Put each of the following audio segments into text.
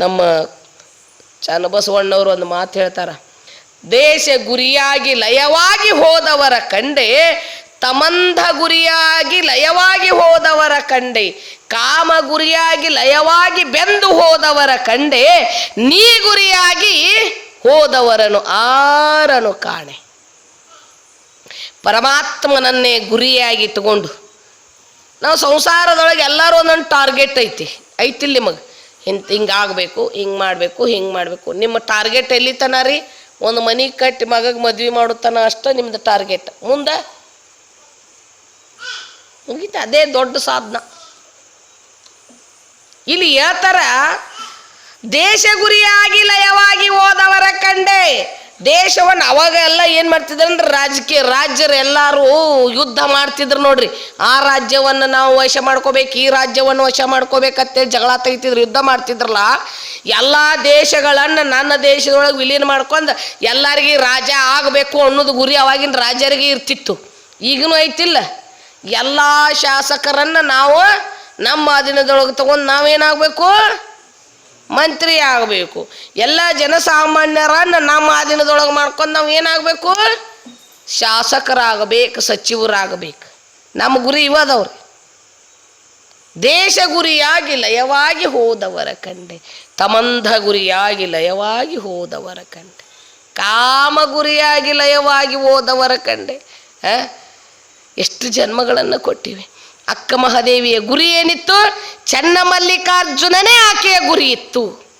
ನಮ್ಮ ಚನ್ನಬಸವಣ್ಣವರು ಒಂದು ಮಾತು ಹೇಳ್ತಾರ, ದೇಶ ಗುರಿಯಾಗಿ ಲಯವಾಗಿ ಹೋದವರ ಕಂಡೆ, ತಮಂಧ ಗುರಿಯಾಗಿ ಲಯವಾಗಿ ಹೋದವರ ಕಂಡೆ, ಕಾಮ ಗುರಿಯಾಗಿ ಲಯವಾಗಿ ಬೆಂದು ಹೋದವರ ಕಂಡೆ, ನೀ ಗುರಿಯಾಗಿ ಹೋದವರನು ಆರನು ಕಾಣೆ. ಪರಮಾತ್ಮನನ್ನೇ ಗುರಿಯಾಗಿ ತಗೊಂಡು ನಾವು ಸಂಸಾರದೊಳಗೆ ಎಲ್ಲರೂ ಒಂದೊಂದು ಟಾರ್ಗೆಟ್ ಐತಿ ಐತಿಲ್ಲ ನಿಮಗೆ. ಹಿಂಗೆ ಹಿಂಗೆ ಆಗಬೇಕು, ಹಿಂಗೆ ಮಾಡಬೇಕು ಹಿಂಗೆ ಮಾಡಬೇಕು. ನಿಮ್ಮ ಟಾರ್ಗೆಟ್ ಎಲ್ಲಿ ತನ ರೀ? ಒಂದು ಮನೆ ಕಟ್ಟಿ ಮಗಗೆ ಮದ್ವೆ ಮಾಡುತ್ತಾನ ಅಷ್ಟೇ ನಿಮ್ದು ಟಾರ್ಗೆಟ್ ಮುಂದೆ ಮುಗೀತ, ಅದೇ ದೊಡ್ಡ ಸಾಧನ. ಇಲ್ಲಿ ಹೇಳ್ತಾರ, ದೇಶ ಗುರಿಯಾಗಿ ಲಯವಾಗಿ ಹೋದವರ ಕಂಡೆ ದೇಶವನ್ನು ಅವಾಗ ಎಲ್ಲ ಏನು ಮಾಡ್ತಿದ್ರು ಅಂದ್ರೆ ರಾಜಕೀಯ ರಾಜ್ಯರು ಎಲ್ಲರೂ ಯುದ್ಧ ಮಾಡ್ತಿದ್ರು ನೋಡ್ರಿ. ಆ ರಾಜ್ಯವನ್ನು ನಾವು ವಶ ಮಾಡ್ಕೋಬೇಕು, ಈ ರಾಜ್ಯವನ್ನು ವಶ ಮಾಡ್ಕೋಬೇಕಂತೇಳಿ ಜಗಳ ತೆಗಿತಿದ್ರು, ಯುದ್ಧ ಮಾಡ್ತಿದ್ರಲ್ಲ. ಎಲ್ಲ ದೇಶಗಳನ್ನು ನನ್ನ ದೇಶದೊಳಗೆ ವಿಲೀನ ಮಾಡ್ಕೊಂಡು ಎಲ್ಲರಿಗೆ ರಾಜ ಆಗಬೇಕು ಅನ್ನೋದು ಗುರಿ ಅವಾಗಿನ ರಾಜರಿಗೆ ಇರ್ತಿತ್ತು. ಈಗನೂ ಐತಿಲ್ಲ. ಎಲ್ಲ ಶಾಸಕರನ್ನು ನಾವು ನಮ್ಮ ಅಧೀನದೊಳಗೆ ತಗೊಂಡು ನಾವೇನಾಗಬೇಕು ಮಂತ್ರಿ ಆಗಬೇಕು. ಎಲ್ಲ ಜನಸಾಮಾನ್ಯರನ್ನು ನಮ್ಮ ಆಧೀನದೊಳಗೆ ಮಾಡ್ಕೊಂಡು ನಾವು ಏನಾಗಬೇಕು? ಶಾಸಕರಾಗಬೇಕು, ಸಚಿವರಾಗಬೇಕು. ನಮ್ಮ ಗುರಿ ಇವದವ್ರಿ. ದೇಶ ಗುರಿಯಾಗಿ ಲಯವಾಗಿ ಹೋದವರ ಕಂಡೆ. ತಮಂಧ ಗುರಿಯಾಗಿ ಲಯವಾಗಿ ಹೋದವರ ಕಂಡೆ. ಕಾಮ ಗುರಿಯಾಗಿ ಲಯವಾಗಿ ಹೋದವರ ಕಂಡೆ? ಎಷ್ಟು ಜನ್ಮಗಳನ್ನು ಕೊಟ್ಟಿವೆ. ಅಕ್ಕ ಮಹಾದೇವಿಯ ಗುರಿ ಏನಿತ್ತು? ಚನ್ನಮಲ್ಲಿಕಾರ್ಜುನನೇ ಆಕೆಯ ಗುರಿ ಇತ್ತು.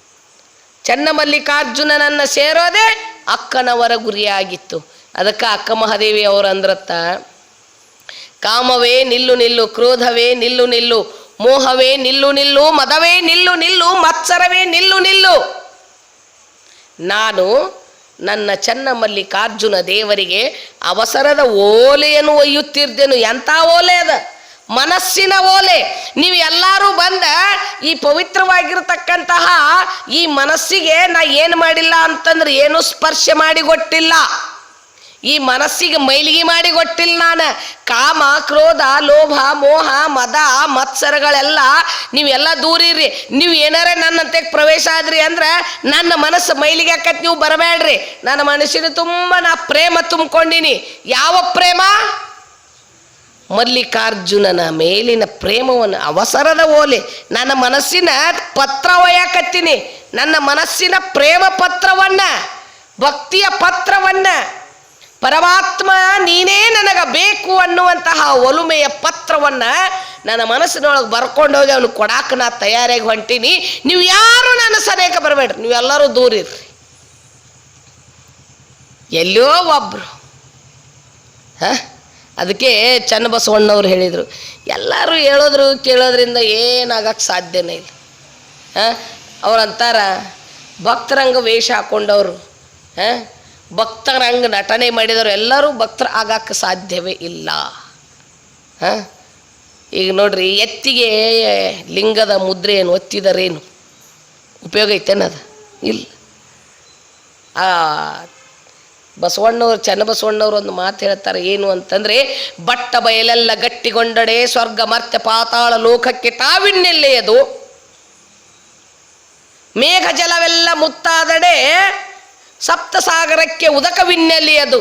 ಚನ್ನಮಲ್ಲಿಕಾರ್ಜುನನನ್ನು ಸೇರೋದೇ ಅಕ್ಕನವರ ಗುರಿಯಾಗಿತ್ತು. ಅದಕ್ಕೆ ಅಕ್ಕ ಮಹಾದೇವಿ ಅವರು ಅಂದ್ರತ್ತ, ಕಾಮವೇ ನಿಲ್ಲು ನಿಲ್ಲು, ಕ್ರೋಧವೇ ನಿಲ್ಲು ನಿಲ್ಲು, ಮೋಹವೇ ನಿಲ್ಲು ನಿಲ್ಲು, ಮದವೇ ನಿಲ್ಲು ನಿಲ್ಲು, ಮತ್ಸರವೇ ನಿಲ್ಲು ನಿಲ್ಲು. ನಾನು ನನ್ನ ಚನ್ನಮಲ್ಲಿಕಾರ್ಜುನ ದೇವರಿಗೆ ಅವಸರದ ಓಲೆಯನ್ನು ಒಯ್ಯುತ್ತಿರ್ದೆನು ಎಂಥ ಓಲೆ ಅದ? ಮನಸ್ಸಿನ ಓಲೆ. ನೀವು ಎಲ್ಲರೂ ಬಂದ ಈ ಪವಿತ್ರವಾಗಿರತಕ್ಕಂತಹ ಈ ಮನಸ್ಸಿಗೆ ನಾ ಏನು ಮಾಡಿಲ್ಲ ಅಂತಂದ್ರೆ ಏನು ಸ್ಪರ್ಶ ಮಾಡಿ ಕೊಟ್ಟಿಲ್ಲ ಈ ಮನಸ್ಸಿಗೆ ಮೈಲಿಗೆ ಮಾಡಿ ಕೊಟ್ಟಿಲ್ಲ ನಾನು. ಕಾಮ, ಕ್ರೋಧ, ಲೋಭ, ಮೋಹ, ಮದ, ಮತ್ಸರಗಳೆಲ್ಲ ನೀವೆಲ್ಲ ದೂರಿರಿ ನೀವು ಏನಾರ ನನ್ನಂತೆ ಪ್ರವೇಶ ಆದ್ರಿ ಅಂದ್ರೆ ನನ್ನ ಮನಸ್ಸು ಮೈಲಿಗೆ ಹಾಕತ್ ನೀವು ಬರಬೇಡ್ರಿ ನನ್ನ ಮನಸ್ಸಿನ ತುಂಬ ನಾ ಪ್ರೇಮ ತುಂಬಿಕೊಂಡಿನಿ. ಯಾವ ಪ್ರೇಮ? ಮಲ್ಲಿಕಾರ್ಜುನನ ಮೇಲಿನ ಪ್ರೇಮವನ್ನು ಅವಸರದ ಓಲೆ. ನನ್ನ ಮನಸ್ಸಿನ ಪತ್ರ ಒಯ್ಯಾಕತ್ತೀನಿ. ನನ್ನ ಮನಸ್ಸಿನ ಪ್ರೇಮ ಪತ್ರವನ್ನ, ಭಕ್ತಿಯ ಪತ್ರವನ್ನ. ಪರಮಾತ್ಮ, ನೀನೇ ನನಗೆ ಬೇಕು ಅನ್ನುವಂತಹ ಒಲುಮೆಯ ಪತ್ರವನ್ನ ನನ್ನ ಮನಸ್ಸಿನೊಳಗೆ ಬರ್ಕೊಂಡೋಗಿ ಅವನು ಕೊಡಾಕ ನಾ ತಯಾರಾಗಿ ಹೊಂಟೀನಿ. ನೀವು ಯಾರು ನನ್ನ ಸನೇಕ ಬರಬೇಡ್ರಿ. ನೀವೆಲ್ಲರೂ ದೂರಿರ್ರಿ ಎಲ್ಲೋ ಒಬ್ರು. ಹ? ಅದಕ್ಕೆ ಚನ್ನಬಸವಣ್ಣವ್ರು ಹೇಳಿದರು, ಎಲ್ಲರೂ ಹೇಳೋದ್ರು ಕೇಳೋದ್ರಿಂದ ಏನಾಗಕ್ಕೆ ಸಾಧ್ಯನೇ ಇಲ್ಲ. ಹಾಂ? ಅವ್ರಂತಾರ, ಭಕ್ತರಂಗ ವೇಷ ಹಾಕೊಂಡವರು, ಹಾಂ? ಭಕ್ತರಂಗ ನಟನೆ ಮಾಡಿದವರು ಎಲ್ಲರೂ ಭಕ್ತರ ಆಗಕ್ಕೆ ಸಾಧ್ಯವೇ ಇಲ್ಲ. ಹಾಂ? ಈಗ ನೋಡ್ರಿ, ಎತ್ತಿಗೆ ಲಿಂಗದ ಮುದ್ರೆಯನ್ನು ಒತ್ತಿದರೇನು? ಉಪಯೋಗ ಐತೇನದು ಇಲ್ಲ. ಆ ಬಸವಣ್ಣವ್ರು ಚನ್ನಬಸವಣ್ಣವ್ರು ಒಂದು ಮಾತು ಹೇಳ್ತಾರೆ, ಏನು ಅಂತಂದ್ರೆ, ಬಟ್ಟ ಬಯಲೆಲ್ಲ ಗಟ್ಟಿಗೊಂಡಡೆ ಸ್ವರ್ಗ ಮರ್ತ್ಯ ಪಾತಾಳ ಲೋಕಕ್ಕೆ ತಾವಿನ್ನೆಲ್ಲೆಯದು ಮೇಘ ಜಲವೆಲ್ಲ ಮುತ್ತಾದಡೆ ಸಪ್ತಸಾಗರಕ್ಕೆ ಉದಕವಿನ್ನೆಲಿಯದು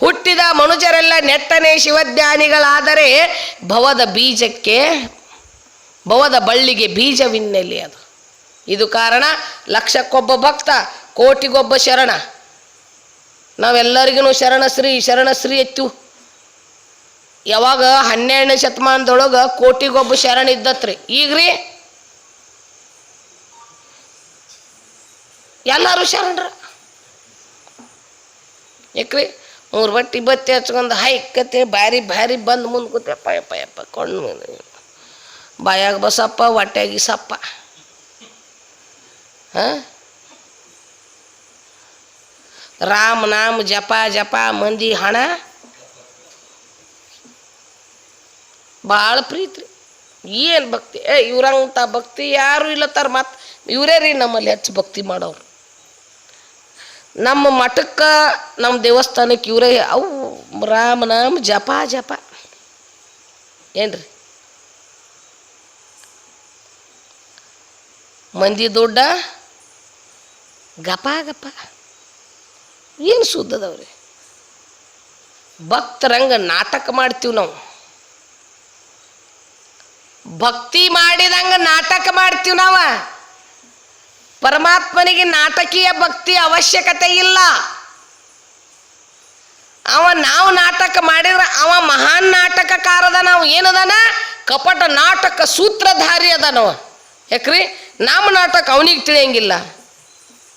ಹುಟ್ಟಿದ ಮನುಜರೆಲ್ಲ ನೆಟ್ಟನೆ ಶಿವಜ್ಞಾನಿಗಳಾದರೆ ಭವದ ಬೀಜಕ್ಕೆ, ಭವದ ಬಳ್ಳಿಗೆ ಬೀಜ ವಿನ್ನೆಲೆಯದು ಇದು ಕಾರಣ ಲಕ್ಷಕ್ಕೊಬ್ಬ ಭಕ್ತ, ಕೋಟಿಗೊಬ್ಬ ಶರಣ. ನಾವೆಲ್ಲರಿಗೂ ಶರಣಶ್ರೀ ಶರಣಶ್ರೀ ಎತ್ತು ಯಾವಾಗ ಹನ್ನೆರಡನೇ ಶತಮಾನದೊಳಗೆ ಕೋಟಿಗೊಬ್ಬ ಶರಣ ಇದ್ದತ್ರಿ. ಈಗ್ರಿ ಎಲ್ಲರೂ ಶರಣರ. ಯಾಕ್ರಿ ಮೂರು ಬಟ್ಟಿ ಬತ್ತಿ ಹಚ್ಕೊಂಡು ಹೈಕತೆ ಬ್ಯಾರಿ ಬ್ಯಾರಿ ಬಂದು ಮುಂದೆ ಕೂತ ಯಪ್ಪ ಯಪ್ಪ ಯಪ್ಪ ಕೊಂಡು ಬಾಯಾಗ ಬಸಪ್ಪ, ಹೊಟ್ಯಾಗಿ ಸಪ್ಪ ಹಾಂ? ರಾಮ ನಾಮ ಜಪ ಜಪ ಮಂದಿ ಹಣ ಭಾಳ ಪ್ರೀತಿ ಏನು ಭಕ್ತಿ? ಏ, ಇವ್ರಂತ ಭಕ್ತಿ ಯಾರು ಇಲ್ಲತ್ತಾರ ಮತ್ತು ಇವರೇ ರೀ ನಮ್ಮಲ್ಲಿ ಹೆಚ್ಚು ಭಕ್ತಿ ಮಾಡೋರು. ನಮ್ಮ ಮಠಕ್ಕೆ, ನಮ್ಮ ದೇವಸ್ಥಾನಕ್ಕೆ ಇವರೇ, ಅವು ರಾಮನಾಮ ಜಪ ಜಪ. ಏನ್ರಿ? ಮಂದಿ ದೊಡ್ಡ ಗಪ ಗಪ. ಏನು ಸುದ್ದದವ್ರಿ ಭಕ್ತರಂಗ ನಾಟಕ ಮಾಡ್ತೀವಿ ನಾವು. ಭಕ್ತಿ ಮಾಡಿದಂಗ ನಾಟಕ ಮಾಡ್ತೀವಿ ನಾವು. ಪರಮಾತ್ಮನಿಗೆ ನಾಟಕೀಯ ಭಕ್ತಿ ಅವಶ್ಯಕತೆ ಇಲ್ಲ. ಅವ ನಾವು ನಾಟಕ ಮಾಡಿದ್ರೆ ಅವ ಮಹಾನ್ ನಾಟಕಕಾರದ ನಾವು ಏನದನ? ಕಪಟ ನಾಟಕ ಸೂತ್ರಧಾರಿ ಅದಾನವ. ಯಾಕ್ರಿ? ನಮ್ಮ ನಾಟಕ ಅವನಿಗೆ ತಿಳಿಯಂಗಿಲ್ಲ.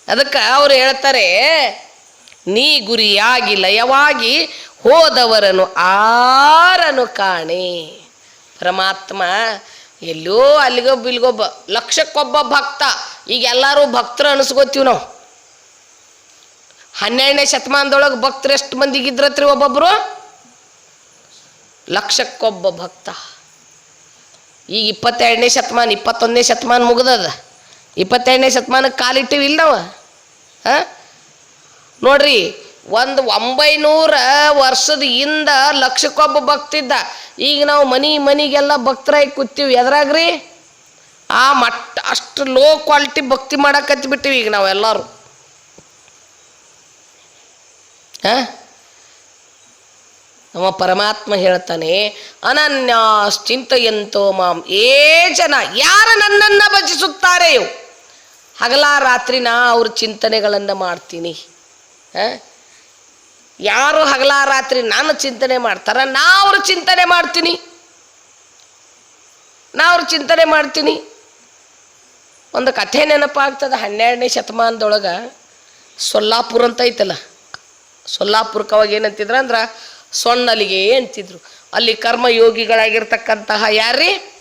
ಅದಕ್ಕೆ ಅವ್ರು ಹೇಳ್ತಾರೆ ನೀ ಗುರಿಯಾಗಿ ಲಯವಾಗಿ ಹೋದವರನು ಆರನು ಕಾಣೆ. ಪರಮಾತ್ಮ ಎಲ್ಲೋ ಅಲ್ಲಿಗೊಬ್ಬ ಇಲ್ಲಿಗೊಬ್ಬ ಲಕ್ಷಕ್ಕೊಬ್ಬ ಭಕ್ತ, ಈಗ ಎಲ್ಲರೂ ಭಕ್ತರು ಅನಿಸ್ಕೋತೀವಿ ನಾವು. ಹನ್ನೆರಡನೇ ಶತಮಾನದೊಳಗೆ ಭಕ್ತರು ಎಷ್ಟು ಮಂದಿಗಿದ್ರತ್ರಿ ಒಬ್ಬೊಬ್ರು? ಲಕ್ಷಕ್ಕೊಬ್ಬ ಭಕ್ತ. ಈಗ ಇಪ್ಪತ್ತೆರಡನೇ ಶತಮಾನ, ಇಪ್ಪತ್ತೊಂದನೇ ಶತಮಾನ ಮುಗ್ದದ. ಇಪ್ಪತ್ತೆರಡನೇ ಶತಮಾನಕ್ಕೆ ಕಾಲಿಟ್ಟಿವಿ ಇಲ್ಲ ನಾವು ಹಾಂ? ನೋಡ್ರಿ, ಒಂದು ಒಂಬೈನೂರ ವರ್ಷದ ಹಿಂದ ಲಕ್ಷಕ್ಕೊಬ್ಬ ಭಕ್ತಿದ್ದ ಈಗ ನಾವು ಮನಿ ಮನಿಗೆಲ್ಲ ಭಕ್ತರಾಗಿ ಕೂತೀವಿ. ಎದ್ರಾಗ್ರಿ? ಆ ಮಟ್ಟ, ಅಷ್ಟು ಲೋ ಕ್ವಾಲಿಟಿ ಭಕ್ತಿ ಮಾಡಕತ್ ಬಿಟ್ಟಿವಿ ಈಗ ನಾವೆಲ್ಲರೂ ಹ? ನಮ್ಮ ಪರಮಾತ್ಮ ಹೇಳ್ತಾನೆ ಅನನ್ಯಾಶ್ಚಿಂತೆಯಂತೋ ಮಾಂ, ಏ ಜನ, ಯಾರು ನನ್ನನ್ನು ಭಜಿಸುತ್ತಾರೆಯೋ? ಹಗಲ ರಾತ್ರಿ ನಾ ಅವ್ರ ಚಿಂತನೆಗಳನ್ನು ಮಾಡ್ತೀನಿ? ಯಾರು ಹಗಲ ರಾತ್ರಿ ನಾನು ಚಿಂತನೆ ಮಾಡ್ತಾರ? ನಾ ಅವ್ರ ಚಿಂತನೆ ಮಾಡ್ತೀನಿ. ನಾ ಅವ್ರ ಚಿಂತನೆ ಮಾಡ್ತೀನಿ. ಒಂದು ಕಥೆ ನೆನಪಾಗ್ತದೆ ಹನ್ನೆರಡನೇ ಶತಮಾನದೊಳಗೆ ಸೊಲ್ಲಾಪುರ ಅಂತ ಐತಲ್ಲ? ಸೊಲ್ಲಾಪುರಕ್ಕೆ ಅವಾಗ ಏನಂತಿದ್ರು ಅಂದ್ರೆ ಸೊಣ್ಣಲಿಗೆ ಅಂತಿದ್ರು. ಅಲ್ಲಿ ಕರ್ಮಯೋಗಿಗಳಾಗಿರ್ತಕ್ಕಂತಹ ಯಾರ್ರೀ?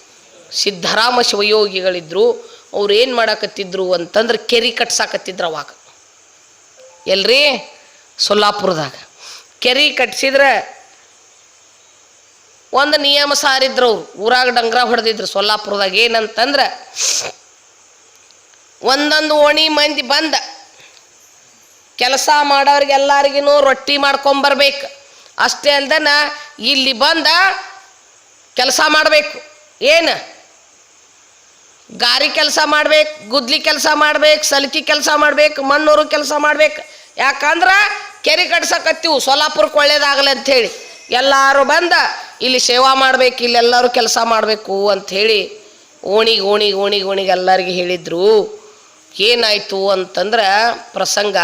ಸಿದ್ಧರಾಮ ಶಿವಯೋಗಿಗಳಿದ್ರು. ಅವ್ರು ಏನು ಮಾಡಾಕತ್ತಿದ್ರು ಅಂತಂದ್ರೆ ಕೆರಿ ಕಟ್ಸಾಕತ್ತಿದ್ರು ಅವಾಗ. ಎಲ್ರಿ? ಸೊಲ್ಲಾಪುರದಾಗ. ಕೆರಿ ಕಟ್ಸಿದ್ರೆ ಒಂದು ನಿಯಮ ಸಾರಿದ್ರು ಅವ್ರು. ಊರಾಗ ಡಂಗ್ರ ಹೊಡೆದಿದ್ರು ಸೊಲ್ಲಾಪುರದಾಗ. ಏನಂತಂದ್ರೆ ಒಂದೊಂದು ಓಣಿ ಮಂದಿ ಬಂದ. ಕೆಲಸ ಮಾಡೋರಿಗೆ ಎಲ್ಲರಿಗೂ ರೊಟ್ಟಿ ಮಾಡ್ಕೊಂಬರ್ಬೇಕು ಅಷ್ಟೇ ಅಲ್ದನ ಇಲ್ಲಿ ಬಂದ ಕೆಲಸ ಮಾಡಬೇಕು. ಏನು? ಗಾರಿ ಕೆಲಸ ಮಾಡ್ಬೇಕು, ಗುದ್ಲಿ ಕೆಲಸ ಮಾಡ್ಬೇಕು, ಸಲ್ಕಿ ಕೆಲಸ ಮಾಡ್ಬೇಕು, ಮಣ್ಣೂರು ಕೆಲಸ ಮಾಡ್ಬೇಕು. ಯಾಕಂದ್ರೆ ಕೆರೆ ಕಟ್ಸಕತ್ತೀವಿ, ಸೋಲಾಪುರಕ್ಕೆ ಒಳ್ಳೇದಾಗಲಿ ಅಂಥೇಳಿ ಎಲ್ಲರೂ ಬಂದ, ಇಲ್ಲಿ ಸೇವಾ ಮಾಡ್ಬೇಕು ಇಲ್ಲೆಲ್ಲರೂ ಕೆಲಸ ಮಾಡಬೇಕು ಅಂಥೇಳಿ ಓಣಿಗೆ ಓಣಿಗೆ ಓಣಿಗೆ ಓಣಿಗೆ ಎಲ್ಲರಿಗೆ ಹೇಳಿದ್ರು. ಏನಾಯಿತು ಅಂತಂದ್ರೆ ಪ್ರಸಂಗ,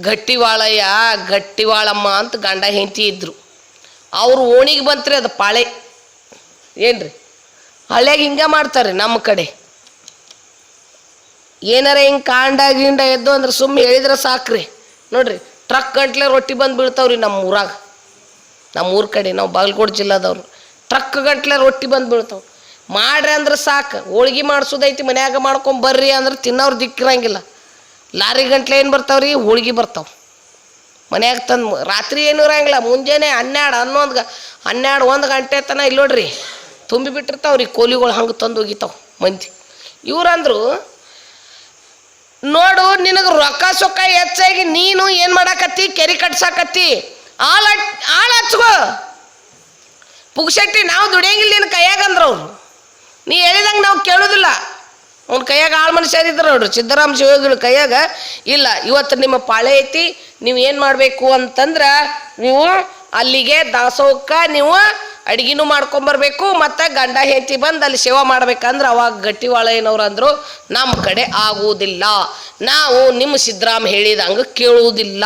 ಗಟ್ಟಿವಾಳಯ್ಯ, ಗಟ್ಟಿವಾಳಮ್ಮ ಅಂತ ಗಂಡ ಹೆಂಡತಿ ಇದ್ದರು ಅವರು ಓಣಿಗೆ ಬಂತ್ರಿ ಅದು ಪಾಳೆ. ಏನ್ರಿ? ಹಳ್ಳ್ಯಾಗ ಹಿಂಗೆ ಮಾಡ್ತಾರೆ ನಮ್ಮ ಕಡೆ. ಏನಾರ ಹಿಂಗೆ ಕಾಂಡ ಗಿಂಡ ಎದ್ದು ಅಂದ್ರೆ ಸುಮ್ಮನೆ ಹೇಳಿದ್ರೆ ಸಾಕ್ರಿ. ನೋಡ್ರಿ ಟ್ರಕ್ ಗಂಟ್ಲೆ ರೊಟ್ಟಿ ಬಂದು ಬೀಳ್ತಾವ್ರಿ ನಮ್ಮ ಊರಾಗ. ನಮ್ಮ ಊರ ಕಡೆ, ನಾವು ಬಾಗಲಕೋಟೆ ಜಿಲ್ಲಾದವ್ರು. ಟ್ರಕ್ ಗಂಟ್ಲೆ ರೊಟ್ಟಿ ಬಂದು ಬೀಳ್ತಾವೆ. ಮಾಡ್ರಿ ಅಂದ್ರೆ ಸಾಕು. ಹೋಳ್ಗೆ ಮಾಡಿಸೋದೈತಿ, ಮನ್ಯಾಗ ಮಾಡ್ಕೊಂಡ್ ಬರ್ರಿ ಅಂದ್ರೆ ತಿನ್ನೋರು ದಿಕ್ಕಿರಂಗಿಲ್ಲ. ಲಾರಿ ಗಂಟ್ಲೆ ಏನು ಬರ್ತಾವ್ರಿ? ಹೋಳ್ಗೆ ಬರ್ತಾವೆ. ಮನ್ಯಾಗ ತಂದು ರಾತ್ರಿ ಏನು ಇರಂಗಿಲ್ಲ. ಮುಂಜಾನೆ ಹನ್ನೆರಡು ಹನ್ನೊಂದು ಹನ್ನೆರಡು, ಒಂದು ಗಂಟೆ ತನ ಇಲ್ಲಿ ನೋಡ್ರಿ ತುಂಬಿ ಬಿಟ್ಟಿರ್ತಾವ್ರಿ ಕೋಲಿಗಳು ಹಂಗೆ ತಂದು ಹೋಗಿತಾವೆ ಮಂದಿ. ಇವರಂದ್ರು, ನೋಡು, ನಿನಗೆ ರೊಕ್ಕ ಸೊಕ್ಕ ಹೆಚ್ಚಾಗಿ ನೀನು ಏನು ಮಾಡಾಕತ್ತಿ? ಕೆರೆ ಕಟ್ಸಾಕತ್ತಿ. ಆಳ ಆಳ ಹಚ್ಕೋ. ಪುಗ್ಶೆಟ್ಟಿ ನಾವು ದುಡಿಯಂಗಿಲ್ಲ ನಿನ್ನ ಕೈಯಾಗ ಅಂದ್ರು ಅವ್ರು. ನೀ ಹೇಳಿದಂಗೆ ನಾವು ಕೇಳೋದಿಲ್ಲ. ಅವ್ನ ಕೈಯಾಗ ಆಳು ಮನುಷ್ಯರಿದ್ರು ನೋಡ್ರಿ ಸಿದ್ದರಾಮ ಶಿವಯೋಗಿಗಳ ಕೈಯಾಗ ಇಲ್ಲ. ಇವತ್ತು ನಿಮ್ಮ ಪಾಳೆ ಐತಿ, ನೀವು ಏನು ಮಾಡಬೇಕು ಅಂತಂದ್ರೆ, ನೀವು ಅಲ್ಲಿಗೆ ದಾಸೋಹಕ್ಕೆ, ನೀವು ಅಡಿಗೆನೂ ಮಾಡ್ಕೊಂಬರ್ಬೇಕು, ಮತ್ತು ಗಂಡ ಹೆಂಡತಿ ಬಂದು ಅಲ್ಲಿ ಸೇವಾ ಮಾಡ್ಬೇಕಂದ್ರೆ ಅವಾಗ ಗಟ್ಟಿವಾಳ ಏನವ್ರು ಅಂದರು ನಮ್ಮ ಕಡೆ ಆಗುವುದಿಲ್ಲ. ನಾವು ನಿಮ್ಮ ಹೇಳಿದ ಹೇಳಿದಂಗೆ ಕೇಳುವುದಿಲ್ಲ.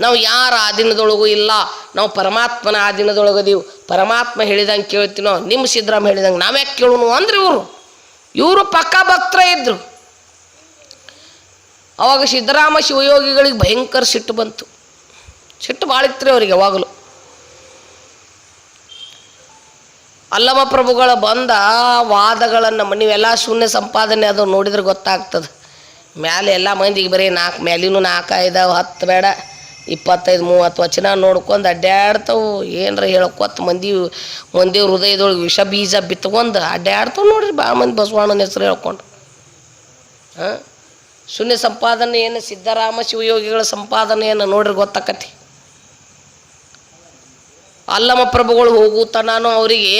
ನಾವು ಯಾರ ಆಧೀನದೊಳಗೂ ಇಲ್ಲ. ನಾವು ಪರಮಾತ್ಮನ ಆಧೀನದೊಳಗದೀವಿ ಪರಮಾತ್ಮ ಹೇಳಿದಂಗೆ ಕೇಳ್ತೀನೋ ನಿಮ್ಮ ಸಿದ್ದರಾಮ್ ಹೇಳಿದಂಗೆ ನಾವ್ಯಾಕೆ ಕೇಳೋನು ಅಂದ್ರೆ ಇವರು. ಇವರು ಪಕ್ಕ ಭಕ್ತರ ಇದ್ದರು ಅವಾಗ ಸಿದ್ದರಾಮ ಶಿವಯೋಗಿಗಳಿಗೆ ಭಯಂಕರ ಸಿಟ್ಟು ಬಂತು. ಸಿಟ್ಟು ಭಾಳ ಇತ್ತು ಅವ್ರಿಗೆ ಯಾವಾಗಲೂ. ಅಲ್ಲಮ ಪ್ರಭುಗಳ ಬಂದ ವಾದಗಳನ್ನು ನೀವೆಲ್ಲ ಶೂನ್ಯ ಸಂಪಾದನೆ ಅದು ನೋಡಿದ್ರೆ ಗೊತ್ತಾಗ್ತದೆ. ಮ್ಯಾಲೆ ಎಲ್ಲ ಮಂದಿಗೆ ಬರೀ ನಾಲ್ಕು ಮ್ಯಾಲಿನೂ ನಾಲ್ಕು ಐದು ಹತ್ತು ಬೇಡ. ಇಪ್ಪತ್ತೈದು, ಮೂವತ್ತು ವಚನ ನೋಡ್ಕೊಂಡು ಅಡ್ಡಾಡ್ತಾವು ಏನರ ಹೇಳ್ಕೊತ ಮಂದಿ ಮಂದಿ ಹೃದಯದೊಳಗೆ ವಿಷ ಬೀಜ ಬಿತ್ಕೊಂಡು ಅಡ್ಡಾಡ್ತವೆ ನೋಡ್ರಿ ಭಾಳ ಮಂದಿ ಬಸವಣ್ಣನ ಹೆಸರು ಹೇಳ್ಕೊಂಡು. ಹಾಂ? ಶೂನ್ಯ ಸಂಪಾದನೆ ಏನು ಸಿದ್ದರಾಮ ಶಿವಯೋಗಿಗಳ ಸಂಪಾದನೆ ಏನು ನೋಡ್ರಿ ಗೊತ್ತಾಕತಿ. ಅಲ್ಲಮ ಪ್ರಭುಗಳು ಹೋಗುತ್ತಾನು ಅವರಿಗೆ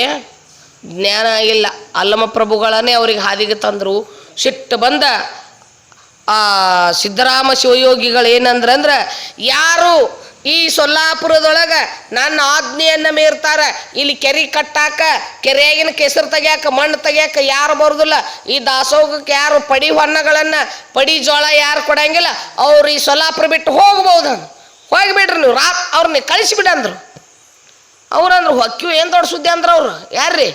ಜ್ಞಾನ ಆಗಿಲ್ಲ. ಅಲ್ಲಮ ಪ್ರಭುಗಳನ್ನೇ ಅವರಿಗೆ ಹಾದಿಗೆ ತಂದರು. ಸಿಟ್ಟು ಬಂದ ಆ ಸಿದ್ದರಾಮ ಶಿವಯೋಗಿಗಳು ಏನಂದ್ರೆ ಅಂದ್ರೆ ಯಾರು ಈ ಸೊಲ್ಲಾಪುರದೊಳಗೆ ನನ್ನ ಆಜ್ಞೆಯನ್ನು ಮೀರ್ತಾರೆ, ಇಲ್ಲಿ ಕೆರೆ ಕಟ್ಟಾಕ, ಕೆರೆಯಾಗಿನ ಕೆಸರು ತೆಗ್ಯಾಕ, ಮಣ್ಣು ತೆಗ್ಯಾಕ ಯಾರು ಬರೋದಿಲ್ಲ. ಈ ದಾಸೋಗಕ್ಕೆ ಯಾರು ಪಡಿ ಹೊನ್ನಗಳನ್ನು, ಪಡಿ ಜೋಳ ಯಾರು ಕೊಡಂಗಿಲ್ಲ. ಅವರು ಈ ಸೊಲ್ಲಾಪುರ ಬಿಟ್ಟು ಹೋಗ್ಬೋದು ಹೋಗಿಬಿಡ್ರಿ ನೀವು, ರಾ ಅವ್ರನ್ನ ಕಳಿಸಿಬಿಡಿ ಅಂದ್ರು ಅವ್ರಂದ್ರು ಹೊಕ್ಕಿವ್, ಏನು ದೊಡ್ಡ ಸುದ್ದಿ ಅಂದ್ರ ಅವ್ರು? ಯಾರ್ರಿ?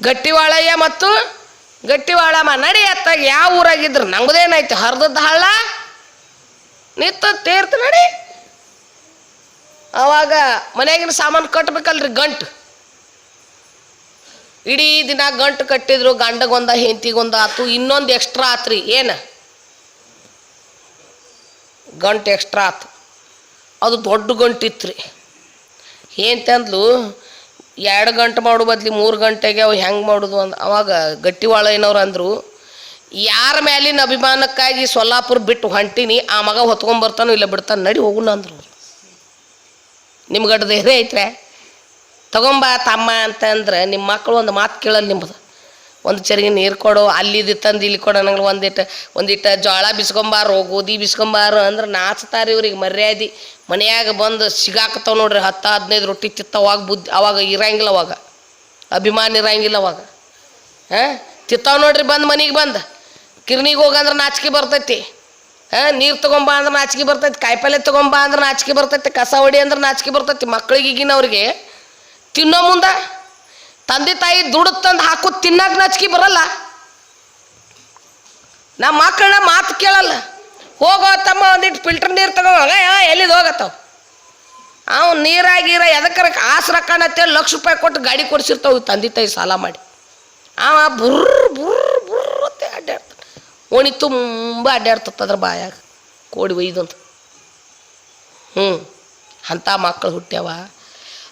ಗಟ್ಟಿವಾಳಯ್ಯ ಮತ್ತು ಗಟ್ಟಿವಾಳಮ್ಮ. ನಡಿ ಅತ್ತಾಗ ಯಾವ ಊರಾಗಿದ್ರು ನಮ್ದೇನಾಯ್ತು ಹರ್ದದ್ದು ಹಳ್ಳ? ನಿತ್ತ ತೀರ್ತ ನಡಿ. ಅವಾಗ ಮನೆಯಾಗಿನ ಸಾಮಾನು ಕಟ್ಬೇಕಲ್ರಿ ಗಂಟು. ಇಡೀ ದಿನ ಗಂಟು ಕಟ್ಟಿದ್ರು, ಗಂಡಗೊಂದ ಹೆಂತಿಗೊಂದ ಆತು, ಇನ್ನೊಂದು ಎಕ್ಸ್ಟ್ರಾ ಆತ್ರಿ. ಏನು? ಗಂಟು ಎಕ್ಸ್ಟ್ರಾ ಆತು. ಅದು ದೊಡ್ಡ ಗಂಟು ಇತ್ತು ರೀ ತಂದ್ಲು? ಎರಡು ಗಂಟೆ ಮಾಡೋ ಬದ್ಲಿ ಮೂರು ಗಂಟೆಗೆ ಅವು ಹೆಂಗೆ ಮಾಡೋದು ಅಂದ ಅವಾಗ ಗಟ್ಟಿವಾಳ ಏನವ್ರು ಅಂದರು, ಯಾರ ಮೇಲಿನ ಅಭಿಮಾನಕ್ಕಾಗಿ ಸೊಲ್ಲಾಪುರ ಬಿಟ್ಟು ಹೊಂಟೀನಿ, ಆ ಮಗ ಹೊತ್ಕೊಂಬರ್ತಾನೋ ಇಲ್ಲ ಬಿಡ್ತಾನೆ ನಡಿ ಹೋಗುಣ ಅಂದರು ಅವ್ರು. ನಿಮ್ಗಡ್ ಧೈರ್ಯ ಐತ್ರೆ ತಗೊಂಬ ತಮ್ಮ ಅಂತಂದ್ರೆ ನಿಮ್ಮ ಮಕ್ಕಳು ಒಂದು ಮಾತು ಕೇಳಲ್ಲ ನಿಮ್ಮದು ಒಂದು ಚರಿಗೆ ನೀರು ಕೊಡು ಅಲ್ಲಿದ್ದು ತಂದು ಇಲ್ಲಿ ಕೊಡು ನಂಗೆ ಒಂದಿಟ್ಟು ಒಂದಿಟ್ಟು ಜೋಳ ಬಿಸ್ಕೊಂಬಾರು ಗೋಧಿ ಬಿಸ್ಕೊಂಬಾರು ಅಂದ್ರೆ ನಾಚ್ತಾರೆ ಇವ್ರಿಗೆ ಮರ್ಯಾದೆ. ಮನೆಯಾಗ ಬಂದು ಸಿಗಾಕತ್ತಾವ ನೋಡ್ರಿ, ಹತ್ತು, ಹದಿನೈದು ರೊಟ್ಟಿ ತಿತ್ತವಾಗ ಬುದ್ಧಿ, ಅವಾಗ ಇರಂಗಿಲ್ಲ ಅವಾಗ. ಅಭಿಮಾನ ಇರಂಗಿಲ್ಲ ಅವಾಗ. ಹಾಂ? ತಿತ್ತಾವ ನೋಡ್ರಿ ಬಂದು ಮನೆಗೆ ಬಂದು. ಕಿರ್ನಿಗೆ ಹೋಗಂದ್ರೆ ನಾಚಿಕೆ ಬರ್ತೈತಿ. ಹಾಂ? ನೀರು ತೊಗೊಂಬ ಅಂದ್ರೆ ನಾಚಿಕೆ ಬರ್ತೈತಿ, ಕಾಯಿಪಲ್ಲೆ ತೊಗೊಂಬ ಅಂದ್ರೆ ನಾಚಿಕೆ ಬರ್ತೈತಿ, ಕಸ ಹೊಡಿ ಅಂದ್ರೆ ನಾಚಿಕೆ ಬರ್ತೈತಿ ಮಕ್ಳಿಗೆ ಈಗಿನವ್ರಿಗೆ. ತಿನ್ನೋ ಮುಂದೆ ತಂದೆ ತಾಯಿ ದುಡ್ದು ತಂದು ಹಾಕು ತಿನ್ನಕ್ಕೆ ನಚ್ಕಿ ಬರಲ್ಲ. ನಮ್ಮ ಮಕ್ಕಳನ್ನ ಮಾತು ಕೇಳಲ್ಲ. ಹೋಗೋ ತಮ್ಮ ಒಂದಿಟ್ಟು ಫಿಲ್ಟರ್ ನೀರು ತಗೋ ಎಲ್ಲಿದು ಹೋಗತ್ತವ? ಅವ್ ನೀರಾಗಿರ ಎದಕ್ಕರ ಆಸರ ಕಾಣತ್ತೇಳಿ ಲಕ್ಷ ರೂಪಾಯಿ ಕೊಟ್ಟು ಗಾಡಿ ಕೊಡಿಸಿರ್ತಾವ ತಂದೆ ತಾಯಿ ಸಾಲ ಮಾಡಿ. ಅವ ಬುರ್ ಬುರ್ ಬುರ್ರ್ ಅಂತ ಅಡ್ಡಾಡ್ತಾನೆ ಓಣಿ ತುಂಬ ಅಡ್ಡಾಡ್ತತ್ತ ಅದ್ರ ಬಾಯಾಗ, ಕೋಡಿ ಒಯ್ದಂತ ಹ್ಞೂ ಅಂಥ ಮಕ್ಕಳು ಹುಟ್ಟ್ಯಾವ.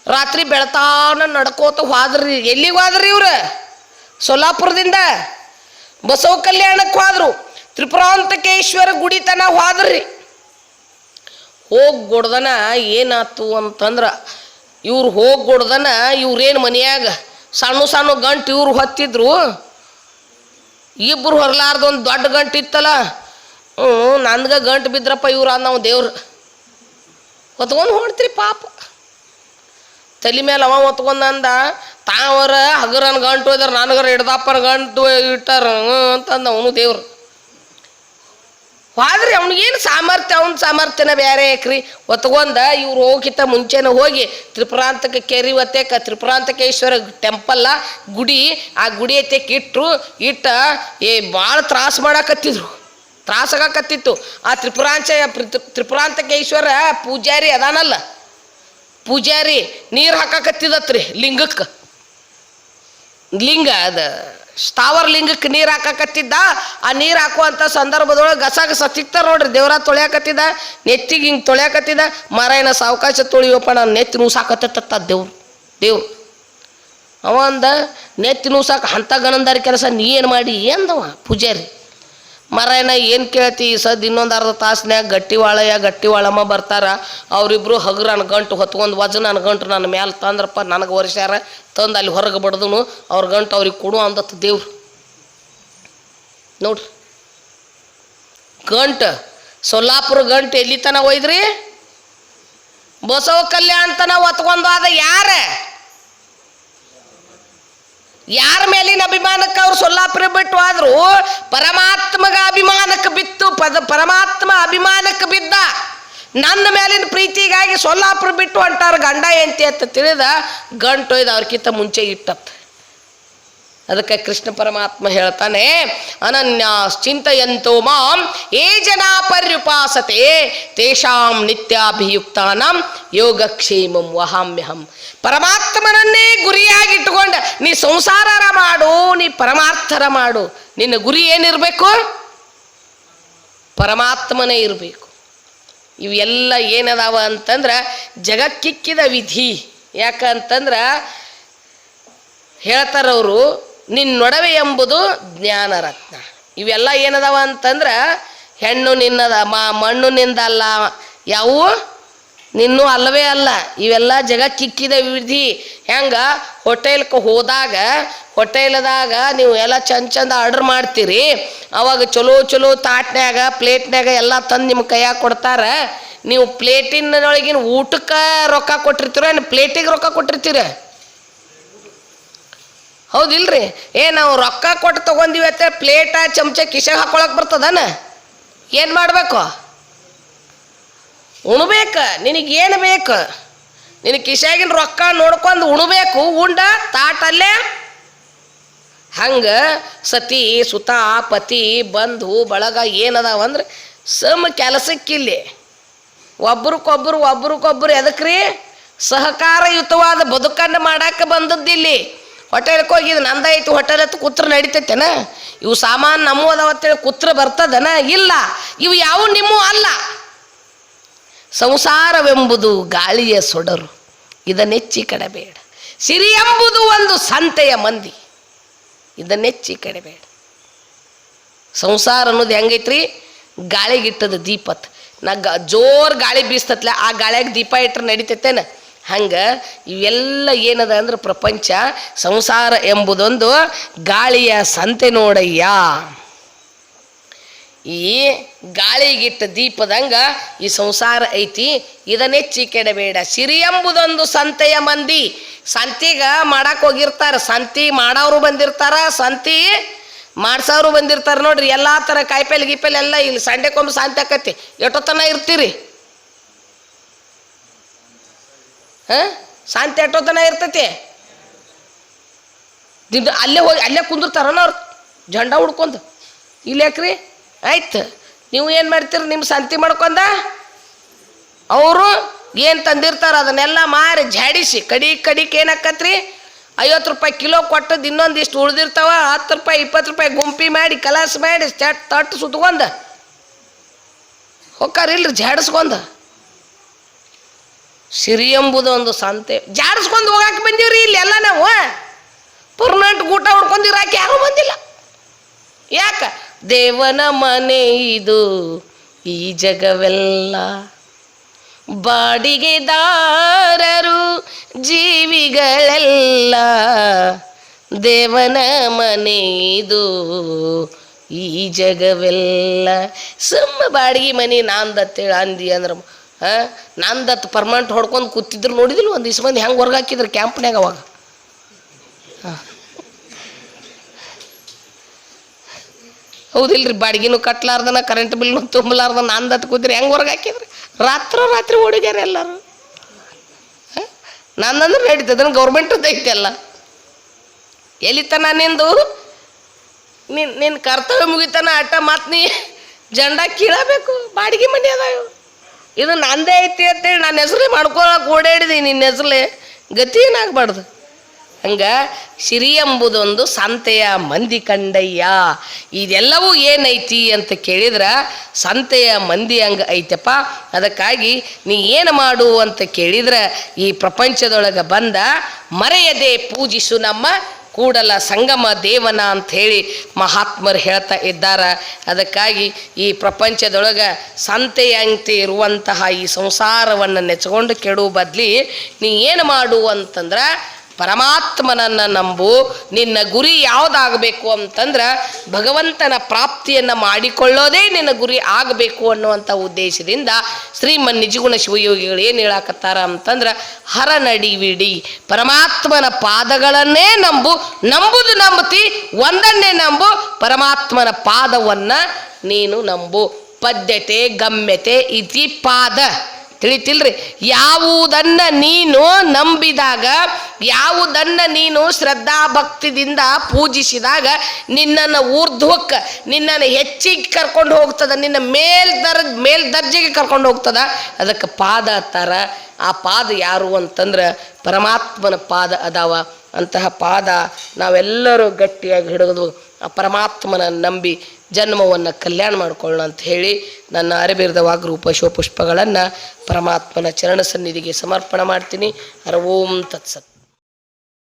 ರಾತ್ರಿ ಬೆಳತಾನ ನಡ್ಕೋತ ಹೋದ್ರಿ. ಎಲ್ಲಿಗೆ ಹೋದ್ರಿ ಇವ್ರು? ಸೊಲ್ಲಾಪುರದಿಂದ? ಬಸವ ಕಲ್ಯಾಣಕ್ಕೆ ಹೋದ್ರು. ತ್ರಿಪುರಾಂತಕೇಶ್ವರ ಗುಡಿ ಹೋದ್ರಿ. ಹೋಗಿ ಗೊಡ್ದನ ಏನಾತು ಅಂತಂದ್ರೆ ಇವ್ರು ಹೋಗಿ ಗೊಡ್ದನ ಇವ್ರೇನು ಮನ್ಯಾಗ? ಸಣ್ಣ ಸಣ್ಣ ಗಂಟು ಇವ್ರು ಹೊತ್ತಿದ್ರು. ಇಬ್ಬರು ಹೊರಲಾರ್ದು ಒಂದು ದೊಡ್ಡ ಗಂಟು ಇತ್ತಲ್ಲ? ಹ್ಞೂ ನಂದ್ಗ ಗಂಟು ಬಿದ್ರಪ್ಪ ಇವ್ರು ನಾವು ದೇವ್ರು. ಹೊತ್ಕೊಂಡು ಹೊಡ್ತ್ರಿ ಪಾಪ. ತಲೆ ಮೇಲೆ ಅವ ಹೊತ್ಕೊಂಡಂದ ತಾವರ ಹಗರನ್ ಗಂಟು ಹೋದ್ರ ನನಗರ ಹಿಡ್ದಪ್ಪನ ಗಂಟು ಇಟ್ಟಾರ ಅಂತಂದ ಅವನು ದೇವ್ರು. ಹೋದ್ರೆ ಅವ್ನಿಗೇನು ಸಾಮರ್ಥ್ಯ, ಅವ್ನ ಸಾಮರ್ಥ್ಯನ ಬೇರೆ ಯಾಕ್ರಿ ಒತ್ಕೊಂಡ ಇವ್ರು ಹೋಗಿತ್ತ ಮುಂಚೆನೆ ಹೋಗಿ ತ್ರಿಪುರಾಂತಕ ಕೆರಿ ಒತ್ತೇಕ, ತ್ರಿಪುರಾಂತಕೇಶ್ವರ ಟೆಂಪಲ್ಲ ಗುಡಿ, ಆ ಗುಡಿ ಎತ್ತಕ್ಕೆ ಇಟ್ಟರು ಇಟ್ಟ ಏ ಭಾಳ ತ್ರಾಸ ಮಾಡಾಕತ್ತಿದ್ರು. ತ್ರಾಸಾಗಕತ್ತಿತ್ತು ಆ ತ್ರಿಪುರಾಂಚ, ತ್ರಿಪುರಾಂತಕೇಶ್ವರ ಪೂಜಾರಿ ಅದಾನಲ್ಲ. ಪೂಜಾರಿ, ನೀರು ಹಾಕಾಕತ್ತಿದತ್ರಿ, ಲಿಂಗಕ್ಕೆ. ಲಿಂಗ ಅದ, ಸ್ಥಾವರ ಲಿಂಗಕ್ಕೆ ನೀರು ಹಾಕಾಕತ್ತಿದ್ದ, ಆ ನೀರು ಹಾಕುವಂಥ ಸಂದರ್ಭದೊಳಗೆ ಗಸ ಸಿಕ್ತಾರ ನೋಡ್ರಿ, ದೇವರ ತೊಳ್ಯಾಕತ್ತಿದ್ದ ನೆತ್ತಿಗೆ ಹಿಂಗೆ ತೊಳ್ಯಾಕತ್ತಿದ್ದ ಮರಾಯನ ಸಾವಕಾಶ ತೊಳಿಯೋಪ್ಪ, ನಾನು ನೆತ್ತಿ ನೂಸಾಕತ್ತತ್ತ ದೇವ್ರು ದೇವ್ರು. ಅವ ಅಂದ ನೆತ್ತಿ ನೂಸಾಕ ಅಂಥ ಗಣಂದಾರಿ ಕೆಲಸ ನೀ ಏನು ಮಾಡಿ ಅಂದವ ಪೂಜಾರಿ. ಮರಾಯಣ, ಏನು ಕೇಳ್ತಿ? ಈ ಸದ್ ಇನ್ನೊಂದು ಅರ್ಧ ತಾಸ್ನ್ಯಾಗ ಗಟ್ಟಿವಾಳಯ್ಯ, ಗಟ್ಟಿವಾಳಮ್ಮ ಬರ್ತಾರ. ಅವರಿಬ್ರು ಹಗುರ ನನ್ನ ಗಂಟು ಹೊತ್ಕೊಂಡು ವಜ ನನ್ನ ಗಂಟು ನನ್ನ ಮ್ಯಾಲೆ ತಂದ್ರಪ್ಪ, ನನಗೆ ವರ್ಷಾರ ತಂದು ಅಲ್ಲಿ ಹೊರಗೆ ಬಡ್ದನು. ಅವ್ರ ಗಂಟು ಅವ್ರಿಗೆ ಕೊಡು ಅಂದತ್ತು ದೇವ್ರು. ನೋಡ್ರಿ. ಗಂಟು, ಸೊಲ್ಲಾಪುರ ಗಂಟು ಎಲ್ಲಿ ತನ ಒಯ್ದ್ರಿ? ಬಸವ ಕಲ್ಯಾಣ ತನ ಹೊತ್ಕೊಂಡು ಆದ ಯಾರ? ಯಾರ ಮೇಲಿನ ಅಭಿಮಾನಕ್ಕೆ ಅವ್ರು ಸೊಲ್ಲಾಪುರ ಬಿಟ್ಟು ಆದ್ರು ಪರಮಾತ್ಮಗ ಅಭಿಮಾನಕ್ಕೆ ಬಿತ್ತು, ಪದ ಪರಮಾತ್ಮ ಅಭಿಮಾನಕ್ಕೆ ಬಿದ್ದ. ನನ್ನ ಮೇಲಿನ ಪ್ರೀತಿಗಾಗಿ ಸೊಲ್ಲಾಪುರ ಬಿಟ್ಟು ಅಂಟಾರ ಗಂಡ ಎಂತಿ ಅಂತ ತಿಳಿದ ಗಂಟು ಇದು ಅವ್ರಕ್ಕಿಂತ ಮುಂಚೆ ಇಟ್ಟತ್. ಅದಕ್ಕೆ ಕೃಷ್ಣ ಪರಮಾತ್ಮ ಹೇಳ್ತಾನೆ, ಅನನ್ಯಾಶ್ಚಿಂತೆಯಂತೋ ಚಿಂತೆಯಂತೋ ಮಾಂ, ಏ ಜನ ಪರ್ಯುಪಾಸತೆ, ತೇಷಾಂ ನಿತ್ಯಾಭಿಯುಕ್ತಾನಾಂ, ಯೋಗಕ್ಷೇಮಂ ವಹಾಮ್ಯಹಂ. ಪರಮಾತ್ಮನನ್ನೇ ಗುರಿಯಾಗಿಟ್ಟುಕೊಂಡು, ನೀ ಸಂಸಾರರ ಮಾಡು, ನೀ ಪರಮಾರ್ಥರ ಮಾಡು, ನಿನ್ನ ಗುರಿ ಏನಿರಬೇಕು? ಪರಮಾತ್ಮನೇ ಇರಬೇಕು. ಇವೆಲ್ಲ ಏನದಾವ ಅಂತಂದ್ರೆ, ಜಗಕ್ಕಿಕ್ಕಿದ ವಿಧಿ. ಯಾಕಂತಂದ್ರೆ, ಹೇಳ್ತಾರವರು ನಿನ್ನೊಡವೆ ಎಂಬುದು ಜ್ಞಾನರತ್ನ. ಇವೆಲ್ಲ ಏನದಾವ ಅಂತಂದ್ರೆ ಹೆಣ್ಣು ನಿನ್ನದ, ಮಾ ಮಣ್ಣು ನಿಂದಲ್ಲ. ಯಾವು? ನಿನ್ನೂ ಅಲ್ಲವೇ ಅಲ್ಲ. ಇವೆಲ್ಲ ಜಗ ಕಿಕ್ಕಿದ ವಿಧಿ. ಹೆಂಗ? ಹೋಟೆಲ್ಗೆ ಹೋದಾಗ, ಹೋಟೆಲ್ದಾಗ ನೀವು ಎಲ್ಲ ಚಂದ ಚಂದ ಆರ್ಡ್ರ್ ಮಾಡ್ತೀರಿ. ಅವಾಗ ಚಲೋ ಚಲೋ ತಾಟ್ನ್ಯಾಗ, ಪ್ಲೇಟ್ನ್ಯಾಗ ಎಲ್ಲ ತಂದು ನಿಮ್ಮ ಕೈಯಾಗ ಕೊಡ್ತಾರ. ನೀವು ಪ್ಲೇಟಿನೊಳಗಿನ ಊಟಕ್ಕೆ ರೊಕ್ಕ ಕೊಟ್ಟಿರ್ತೀರ ಏನು ಪ್ಲೇಟಿಗೆ ರೊಕ್ಕ ಕೊಟ್ಟಿರ್ತೀರ? ಹೌದಿಲ್ರಿ? ಏ, ನಾವು ರೊಕ್ಕ ಕೊಟ್ಟು ತೊಗೊಂಡಿವಿ ಅಂತ ಪ್ಲೇಟ, ಚಮಚ ಕಿಶಾಗ ಹಾಕೊಳಕ್ ಬರ್ತದನ? ಏನು ಮಾಡಬೇಕು? ಉಣ್ಬೇಕು ನಿನಗೇನು ಬೇಕು? ನಿನಗೆ ಕಿಶಾಗಿನ ರೊಕ್ಕ ನೋಡ್ಕೊಂಡು ಉಣ್ಬೇಕು, ಉಂಡ, ತಾಟಲ್ಲೇ? ಹಂಗೆ ಸತಿ ಸುತ, ಪತಿ, ಬಂಧು, ಬಳಗ ಏನದಾವಂದ್ರೆ ಸಮ ಕೆಲಸಕ್ಕಿಲ್ಲಿ ಒಬ್ರಿಗೊಬ್ರು ಒಬ್ರಿಗೊಬ್ರು ಎದಕ್ರಿ? ಸಹಕಾರಯುತವಾದ ಬದುಕನ್ನು ಮಾಡಕ್ಕೆ ಬಂದದ್ದಿಲ್ಲಿ. ಹೋಟೆಲ್ಗೆ ಇದು ನಂದಾಯ್ತು ಹೋಟೆಲ್ ಹತ್ತು ಕುತ್ರ ನಡಿತೈತೆನ? ಇವು ಸಾಮಾನು ನಮ್ಮ ಅದಾವ ಅಂತೇಳಿ ಕೂತ್ರ ಬರ್ತದನ? ಇಲ್ಲ. ಇವು ಯಾವ ನಿಮ್ಮ ಅಲ್ಲ. ಸಂಸಾರವೆಂಬುದು ಗಾಳಿಯ ಸೊಡರು, ಇದನ್ನೆಚ್ಚಿ ಕಡಬೇಡ. ಸಿರಿ ಎಂಬುದು ಒಂದು ಸಂತೆಯ ಮಂದಿ, ಇದನ್ನೆಚ್ಚಿ ಕಡಬೇಡ. ಸಂಸಾರ ಅನ್ನೋದು ಹೆಂಗೈತ್ರಿ? ಗಾಳಿಗಿಟ್ಟದ ದೀಪತ್. ನಾ ಗ ಜೋರ್ ಗಾಳಿ ಬೀಸ್ತತ್ಲೆ ಆ ಗಾಳಿಯಾಗ ದೀಪ ಇಟ್ರೆ ನಡಿತೈತೇನ? ಹಂಗೆ ಇವೆಲ್ಲ ಏನದ ಅಂದ್ರೆ ಪ್ರಪಂಚ, ಸಂಸಾರ ಎಂಬುದೊಂದು ಗಾಳಿಯ ಸಂತೆ ನೋಡಯ್ಯ. ಈ ಗಾಳಿಗಿಟ್ಟ ದೀಪದಂಗ ಈ ಸಂಸಾರ ಐತಿ ಇದನ್ನೆಚ್ಚಿ ಕೆಡಬೇಡ. ಸಿರಿ ಎಂಬುದೊಂದು ಸಂತೆಯ ಮಂದಿ. ಸಂತಿಗ ಮಾಡಕ್ ಹೋಗಿರ್ತಾರ, ಸಂತಿ ಮಾಡೋರು ಬಂದಿರ್ತಾರ, ಸಂತಿ ಮಾಡ್ಸೋರು ಬಂದಿರ್ತಾರ ನೋಡ್ರಿ, ಎಲ್ಲಾ ಥರ ಕಾಯಿಪಲ್ಲೆ ಗೀಪಲ್ಲೆ ಎಲ್ಲ ಇಲ್ಲಿ ಸಂಡೆಕೊಮ್ಮೆ ಸಂತೆ ಆಕತಿ. ಎಷ್ಟೊತ್ತನ ಇರ್ತೀರಿ. ಹ? ಶಾಂತಿ ಎಟ್ಟೋತನ ಇರ್ತೈತಿ. ದಿಂದ ಅಲ್ಲೇ ಹೋಗಿ, ಅಲ್ಲೇ ಕುಂದಿರ್ತಾರನ ಅವ್ರು. ಜಂಡ ಹುಡ್ಕೊಂಡು. ಇಲ್ಲೇಕ್ರಿ ಆಯ್ತು. ನೀವು ಏನು ಮಾಡ್ತೀರಿ? ನಿಮ್ಮ ಶಾಂತಿ ಮಾಡ್ಕೊಂಡ? ಅವರು ಏನು ತಂದಿರ್ತಾರ? ಅದನ್ನೆಲ್ಲ ಮಾರಿ ಝಾಡಿಸಿ. ಕಡಿ ಕಡಿಕ್ ಏನಾಕತ್ರಿ ಐವತ್ತು ರೂಪಾಯಿ ಕಿಲೋ ಕೊಟ್ಟದ್ದು ಇನ್ನೊಂದಿಷ್ಟು ಉಳ್ದಿರ್ತಾವ. ಹತ್ತು ರೂಪಾಯಿ, ಇಪ್ಪತ್ತು ರೂಪಾಯಿ ಗುಂಪಿ ಮಾಡಿ, ಕಲಾಸ್ ಮಾಡಿ ಚಟ್ ತಟ್ಟು ಹೊಕ್ಕಾರ ಇಲ್ರಿ ಜಾಡಿಸ್ಕೊಂಡ ಸಿರಿ ಎಂಬುದು ಒಂದು ಸಂತೆ. ಜಾಡಿಸ್ಕೊಂಡು ಹೋಗಕ್ಕೆ ಬಂದೀವ್ರಿ ಇಲ್ಲಿ ಎಲ್ಲ ನಾವು. ಪರ್ಮನೆಂಟ್ ಊಟ ಹೊಡ್ಕೊಂಡಿರಾಕೆ ಯಾರೂ ಬಂದಿಲ್ಲ. ಯಾಕ? ದೇವನ ಮನೆ ಇದು, ಈ ಜಗವೆಲ್ಲ. ಬಾಡಿಗೆದಾರರು, ಜೀವಿಗಳೆಲ್ಲ. ದೇವನ ಮನೆ ಇದು, ಈ ಜಗವೆಲ್ಲ. ಸುಮ್ಮ ಬಾಡಿಗೆ ಮನೆ ನಾಂದತ್ತೇಳಿ ಅಂದಿ ಅಂದ್ರೆ ಹಾಂ ನಂದತ್ತು ಪರ್ಮನೆಂಟ್ ಹೊಡ್ಕೊಂಡು ಕೂತಿದ್ರು ನೋಡಿದಿಲ್ಲ ಒಂದು ಇಸ್ ಮಂದಿ ಹೆಂಗೆ ಹೊರಗೆ ಹಾಕಿದ್ರು ಕ್ಯಾಂಪ್ನ್ಯಾಗ ಅವಾಗ. ಹೌದಿಲ್ರಿ, ಬಾಡಿಗೆನೂ ಕಟ್ಲಾರ್ದನ ಕರೆಂಟ್ ಬಿಲ್ನು ತುಂಬಲಾರ್ದ ನಂದತ್ತು ಕೂತ್ರಿ ಹೆಂಗೆ ಹೊರಗೆ ಹಾಕಿದ್ರಿ? ರಾತ್ರೋ ರಾತ್ರಿ ಹುಡುಗ್ಯಾರ ಎಲ್ಲರೂ. ನಂದಂದ್ರೆ ನಡೀತದ ಗೌರ್ಮೆಂಟದ್ದು ಐತೆ ಎಲ್ಲ ಎಲ್ಲಿತನ ನಿಂದು? ನಿನ್ನ ನಿನ್ನ ಕರ್ತವ್ಯ ಮುಗಿತನ, ಅಟ್ಟ ಮತ್ತು ನೀ ಜಂಡ ಕೀಳಬೇಕು, ಬಾಡಿಗೆ ಮನೆ ಅದಾವ ಇದು ನಂದೇ ಐತಿ ಅಂತೇಳಿ ನನ್ನ ಹೆಸರು ಮಾಡ್ಕೊಳಕ್ಕೆ ಓಡಾಡಿದೆ ನಿನ್ನ ಹೆಸರು ಗತಿ ಏನಾಗಬಾರ್ದು? ಹಂಗೆ ಸಿರಿ ಎಂಬುದೊಂದು ಸಂತೆಯ ಮಂದಿ ಕಂಡಯ್ಯ. ಇದೆಲ್ಲವೂ ಏನೈತಿ ಅಂತ ಕೇಳಿದ್ರೆ ಸಂತೆಯ ಮಂದಿ ಹಂಗ ಐತಪ್ಪ. ಅದಕ್ಕಾಗಿ ನೀ ಏನು ಮಾಡು ಅಂತ ಕೇಳಿದ್ರೆ ಈ ಪ್ರಪಂಚದೊಳಗೆ ಬಂದ ಮರೆಯದೆ ಪೂಜಿಸು ನಮ್ಮ ಕೂಡಲ ಸಂಗಮ ದೇವನ ಅಂತ ಹೇಳಿ ಮಹಾತ್ಮರು ಹೇಳ್ತಾ ಇದ್ದಾರೆ. ಅದಕ್ಕಾಗಿ ಈ ಪ್ರಪಂಚದೊಳಗೆ ಸಂತೆಯಂತೆ ಇರುವಂತಹ ಈ ಸಂಸಾರವನ್ನು ನೆಚ್ಕೊಂಡು ಕೆಡುವ ಬದ್ಲಿ ನೀ ಏನು ಮಾಡು ಅಂತಂದ್ರೆ ಪರಮಾತ್ಮನನ್ನು ನಂಬು, ನಿನ್ನ ಗುರಿ ಯಾವುದಾಗಬೇಕು ಅಂತಂದ್ರೆ ಭಗವಂತನ ಪ್ರಾಪ್ತಿಯನ್ನು ಮಾಡಿಕೊಳ್ಳೋದೇ ನಿನ್ನ ಗುರಿ ಆಗಬೇಕು ಅನ್ನುವಂಥ ಉದ್ದೇಶದಿಂದ ಶ್ರೀಮನ್ ನಿಜಗುಣ ಶಿವಯೋಗಿಗಳು ಏನು ಹೇಳಾಕತ್ತಾರ ಅಂತಂದ್ರೆ ಹರ ನಡಿವಿಡಿ ಪರಮಾತ್ಮನ ಪಾದಗಳನ್ನೇ ನಂಬು, ನಂಬುದು ನಂಬತಿ, ಒಂದನ್ನೇ ನಂಬು, ಪರಮಾತ್ಮನ ಪಾದವನ್ನು ನೀನು ನಂಬು. ಪದ್ಯತೆ ಗಮ್ಯತೆ ಇತಿ ಪಾದ. ತಿಳಿತಿಲ್ರಿ? ಯಾವುದನ್ನ ನೀನು ನಂಬಿದಾಗ, ಯಾವುದನ್ನ ನೀನು ಶ್ರದ್ಧಾ ಭಕ್ತಿದಿಂದ ಪೂಜಿಸಿದಾಗ ನಿನ್ನನ್ನು ಊರ್ಧ್ವಕ್ಕೆ, ನಿನ್ನನ್ನು ಹೆಚ್ಚಿಗೆ ಕರ್ಕೊಂಡು ಹೋಗ್ತದ, ನಿನ್ನ ಮೇಲ್ ದರ್, ಮೇಲ್ ದರ್ಜೆಗೆ ಕರ್ಕೊಂಡು ಹೋಗ್ತದ? ಅದಕ್ಕೆ ಪಾದ ತರ, ಆ ಪಾದ ಯಾರು ಅಂತಂದ್ರೆ ಪರಮಾತ್ಮನ ಪಾದ ಅದಾವ. ಅಂತಹ ಪಾದ ನಾವೆಲ್ಲರೂ ಗಟ್ಟಿಯಾಗಿ ಹಿಡಿದು ಆ ಪರಮಾತ್ಮನ ನಂಬಿ ಜನ್ಮವನ್ನು ಕಲ್ಯಾಣ ಮಾಡಿಕೊಳ್ಳೋಣ ಅಂತ ಹೇಳಿ ನನ್ನ ಅರೆಬೇರದ ವಾಗ್ರೂಪ ಶಿವಪುಷ್ಪಗಳನ್ನು ಪರಮಾತ್ಮನ ಚರಣ ಸನ್ನಿಧಿಗೆ ಸಮರ್ಪಣೆ ಮಾಡ್ತೀನಿ. ಹರ ಓಂ ತತ್ಸತ್.